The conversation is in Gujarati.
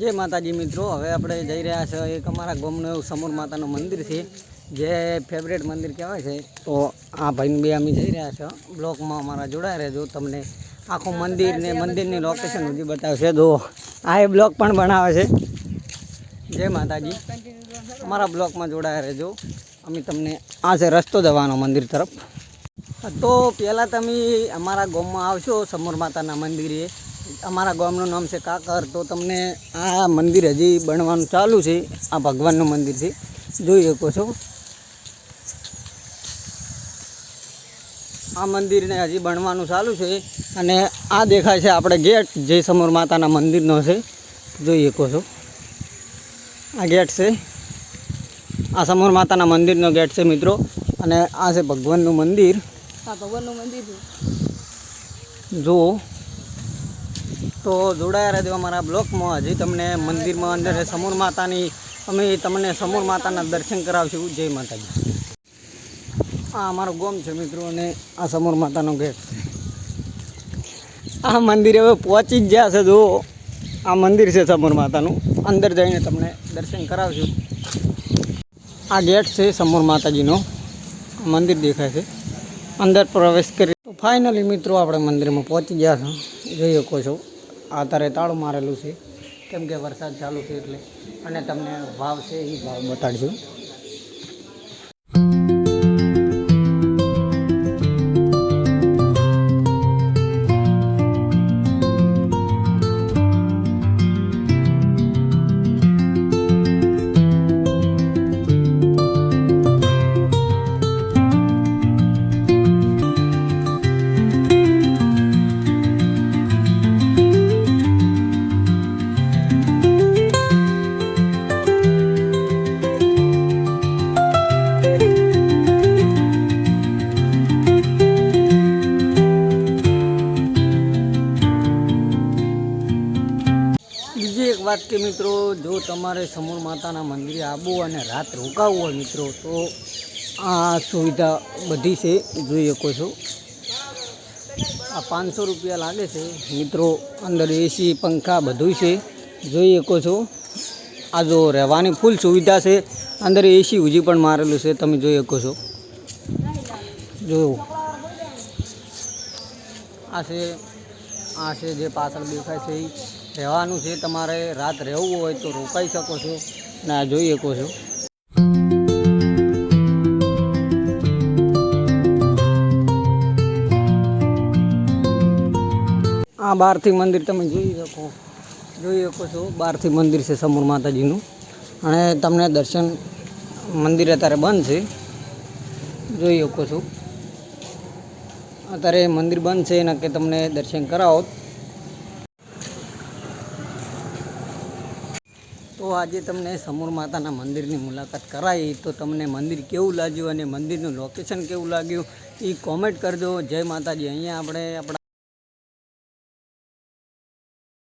જય માતાજી મિત્રો. હવે આપણે જઈ રહ્યા છે એક અમારા ગામનું એવું સમૂર માતાનું મંદિર છે. જે ફેવરેટ મંદિર કહેવાય છે. તો આ ભાઈને બે અમે જઈ રહ્યા છે. બ્લોકમાં અમારા જોડાયા રહેજો. તમને આખું મંદિર ને મંદિરની લોકેશન સુધી બતાવશે. જો, આ એ બ્લોક પણ બનાવે છે. જય માતાજી. અમારા બ્લોકમાં જોડાયા રહેજો. અમે તમને આ છે રસ્તો જવાનો મંદિર તરફ. તો પહેલાં તમે અમારા ગામમાં આવશો સમૂર માતાના મંદિરે. અમારા ગામનું નામ છે કાકર. તો તમને આ મંદિર હજી બનવાનું ચાલુ છે. આ ભગવાનનું મંદિર છે. જોઈ શકો છો. આ મંદિરને હજી બનવાનું ચાલુ છે અને આ દેખાય છે આપણે ગેટ જે સમોર માતાના મંદિરનો છે. જોઈ શકો છો. આ ગેટ છે. આ સમોર માતાના મંદિરનો ગેટ છે મિત્રો. અને આ છે ભગવાનનું મંદિર. આ ભગવાનનું મંદિર છે. જુઓ. તો જોડાયા રહેજો અમારા બ્લોકમાં. હજી તમને મંદિરમાં અંદર સમૂર માતાની. અમે તમને સમૂર માતાના દર્શન કરાવશું. જય માતાજી. આ અમારો ગોમ છે મિત્રો, અને આ સમૂર માતાનો ગેટ આ મંદિર હવે પહોંચી જ ગયા છે, જુઓ. આ મંદિર છે સમૂર માતાનું. અંદર જઈને તમને દર્શન કરાવશું. આ ગેટ છે સમૂર માતાજીનો. મંદિર દેખાય છે. અંદર પ્રવેશ કરી ફાઇનલી મિત્રો, આપણે મંદિરમાં પહોંચી ગયા છો. જોઈ શકો છો. આ તારે તાળું મારેલું છે. કેમ કે વરસાદ ચાલુ છે એટલે. અને તમને ભાવ છે એ ભાવ બતાડશું વાત કે મિત્રો, જો તમારે સમૂળ માતાના મંદિરે આવવું અને રાત રોકાવવું હોય મિત્રો, તો આ સુવિધા બધી છે જોઈ શકો છો. આ પાંચસો રૂપિયા લાગે છે, મિત્રો, અંદર એસી પંખા બધું છે, જોઈ શકો છો. આ જો રહેવાની ફૂલ સુવિધા છે, અંદર એસી ઉજી પણ મારેલું છે, તમે જોઈ શકો છો. જો. આ છે આ છે જે પાછળ દેખાય છે એ રહેવાનું છે, તમારે રાત રહેવું હોય તો રોકાઈ શકો છો ને આ જોઈ શકો છો. આ બહારથી મંદિર તમે જોઈ શકો જોઈ શકો છો. બહારથી મંદિર છે સમૂર માતાજીનું. અને તમને દર્શન મંદિર અત્યારે બંધ છે. જોઈ શકો છો. અત્યારે મંદિર બંધ છે એના કે તમને દર્શન કરાવો તો આજે તમને સમૂર માતાના મંદિરની મુલાકાત કરાવી તો તમને મંદિર કેવું લાગ્યું અને મંદિરનું લોકેશન કેવું લાગ્યું એ કોમેન્ટ કરજો. જય માતાજી. અહીંયા આપણે આપણા